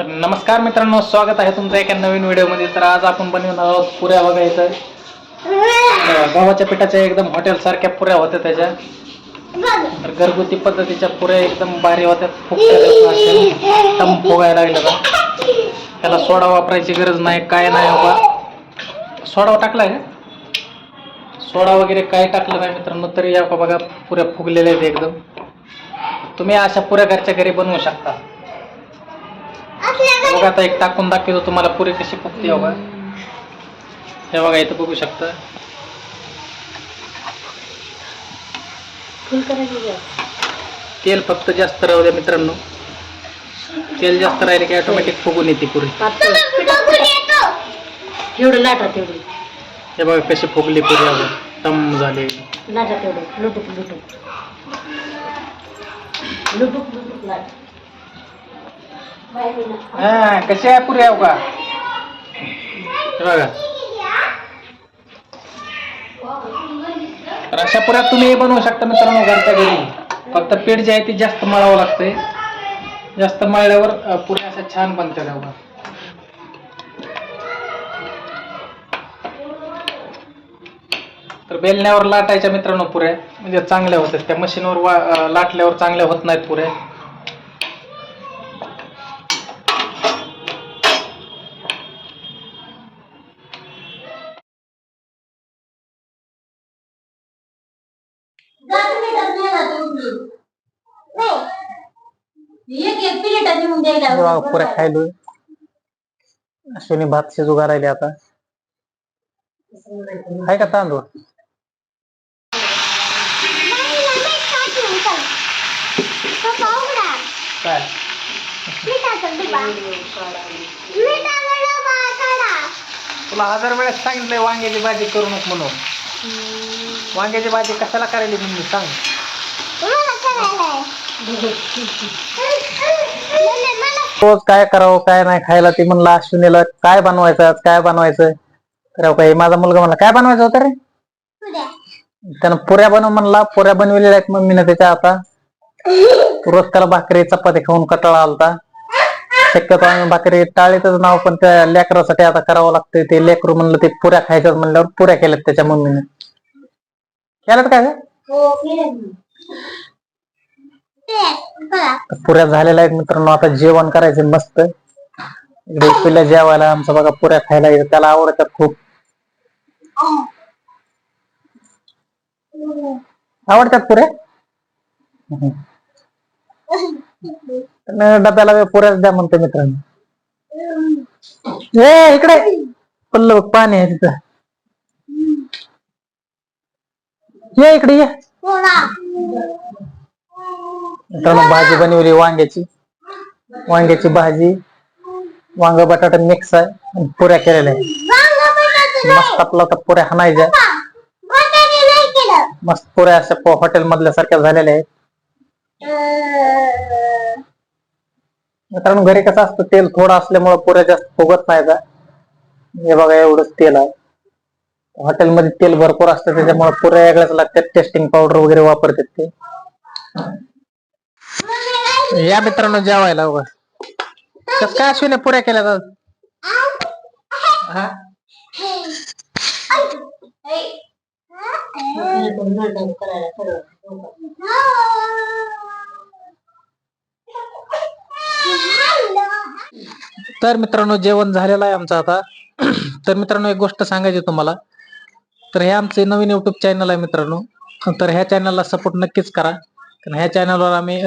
तर नमस्कार मित्रांनो स्वागत आहे तुमचं एका नवीन व्हिडिओमध्ये. तर आज आपण बनवणार आहोत पुऱ्या बघा इथं. गव्हाच्या पिठाच्या एकदम हॉटेल सारख्या पुऱ्या होत्या त्याच्या. तर घरगुती पद्धतीच्या पुऱ्या एकदम भारी होत्या. फुगत्या अशा. टम फुगायला का त्याला सोडा वापरायची गरज नाही काय नाही बाबा. सोडा टाकलाय का? सोडा वगैरे काय टाकलं नाही मित्रांनो तरी या बघा पुऱ्या फुगलेल्या आहेत एकदम. तुम्ही अशा पुऱ्या घरच्या घरी बनवू शकता. बघा आता एक टाकून दाखवतो तुम्हाला पुरी कशी फुगते. बघा. हे बघा इथं बघू शकता. तेल फक्त जास्त राहू द्या मित्रांनो. तेल जास्त राहिले की ऑटोमॅटिक फुगून येते पुरी. एवढं लाटा तेवढी. हे बघा कशी फुगली पुरी बघा टम झाली. लाटा तेवढं. लुटूक लुटूक. लुटूक लुटूक लाट. हा कशी आहे पुरे आहे का बघा. तर अशा पुऱ्या तुम्ही बनवू शकता मित्रांनो घरच्या घरी. फक्त पीठ जे आहे ते जास्त मळावं लागतंय. जास्त मळल्यावर पुरे पुऱ्या अशा छान बनतात बघा तर बेलण्यावर लाटायच्या मित्रांनो पुऱ्या. म्हणजे चांगल्या होतात. त्या मशीनवर वा लाटल्यावर चांगल्या होत नाहीत पुऱ्या. पुऱ्या अश्विनी भात शिजू राहिले आता आहे का तांदूळ काय तुला हजार वेळेस सांगितलंय वांग्याची भाजी करू नको म्हणून. वांग्याची भाजी कशाला करायली म्हणून सांग. रोज काय करावं काय नाही खायला ते म्हणलं अश्विनीला काय बनवायचं आज काय बनवायचं तर काही माझा मुलगा म्हणला काय बनवायचं होतं रे? त्यानं पुऱ्या बनव म्हणला पुऱ्या बनवलेल्या आहेत मम्मीने त्याच्या आता रोज त्याला भाकरी चपाती खाऊन कटाळा आलता. शक्यतो आम्ही भाकरी टाळीतच नाव पण त्या लेकरासाठी आता करावं लागतंय ते लेकरू म्हणलं ते पुऱ्या खायच्यात म्हणल्यावर पुऱ्या केल्यात त्याच्या मम्मीने. केल्यात काय? तर पुऱ्या झालेल्या आहेत मित्रांनो आता जेवण करायचं मस्त. पिल्या जेवायला आमचं बघा पुऱ्या खायला येतं. त्याला आवडतात खूप. आवडतात पुऱ्या? डब्याला पुऱ्याच द्या म्हणतो मित्रांनो. ए इकडे. पल्ल पाणी आहे तिथं. ये इकडे ये. मित्रांनो भाजी बनवली वांग्याची. वांग्याची भाजी. वांग बटाटा मिक्स आहे. आणि पुऱ्या केलेल्या मस्त आपला तर पुऱ्या हाणायच्या. मस्त पुऱ्या अशा हॉटेल मधल्या सारख्या झालेल्या आहेत. मित्रांनो घरी कसं असतं तेल थोडं असल्यामुळे पुऱ्या जास्त फुगत नाही का हे बघा एवढंच तेल आहे. हॉटेलमध्ये तेल भरपूर असतं त्याच्यामुळे पुऱ्या वेगळ्याच लागतात. टेस्टिंग पावडर वगैरे वापरतात ते. या मित्रांनो जेवायला बघा कस काय अश्विनी पुऱ्या केल्या जात हा? तर मित्रांनो जेवण झालेलं आहे आमचं आता. तर मित्रांनो एक गोष्ट सांगायची तुम्हाला. तर हे आमचे नवीन युट्यूब चॅनल आहे मित्रांनो. तर ह्या चॅनलला सपोर्ट नक्कीच करा. कारण ह्या चॅनलवर आम्ही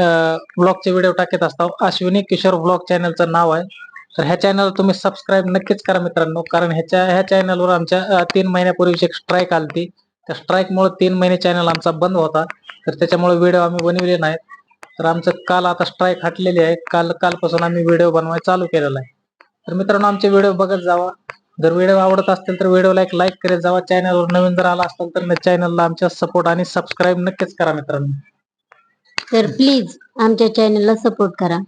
ब्लॉगचे व्हिडिओ टाकत असतो. अश्विनी किशोर ब्लॉग चॅनलचं नाव आहे. तर ह्या चॅनल तुम्ही सबस्क्राईब नक्कीच करा मित्रांनो. कारण ह्याच्या ह्या चॅनलवर आमच्या तीन महिन्यापूर्वीची एक स्ट्राईक आलती त्या स्ट्राईकमुळे तीन महिने चॅनल आमचा बंद होता. तर त्याच्यामुळे व्हिडिओ आम्ही बनवले नाहीत. तर आमचं काल आता स्ट्राईक हटलेली आहे. काल कालपासून आम्ही व्हिडिओ बनवायला चालू केलेला आहे. तर मित्रांनो आमचे व्हिडिओ बघत जावा. जर व्हिडिओ आवडत असतील तर व्हिडिओला एक लाईक करत जावा चॅनलवर नवीन जर आला असेल तर चॅनलला आमच्या सपोर्ट आणि सबस्क्राईब नक्कीच करा मित्रांनो. तर प्लीज आमच्या चॅनलला सपोर्ट करा.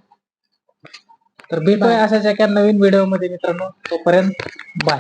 तर भेटूया अशाच एका नवीन व्हिडिओमध्ये मित्रांनो. तोपर्यंत बाय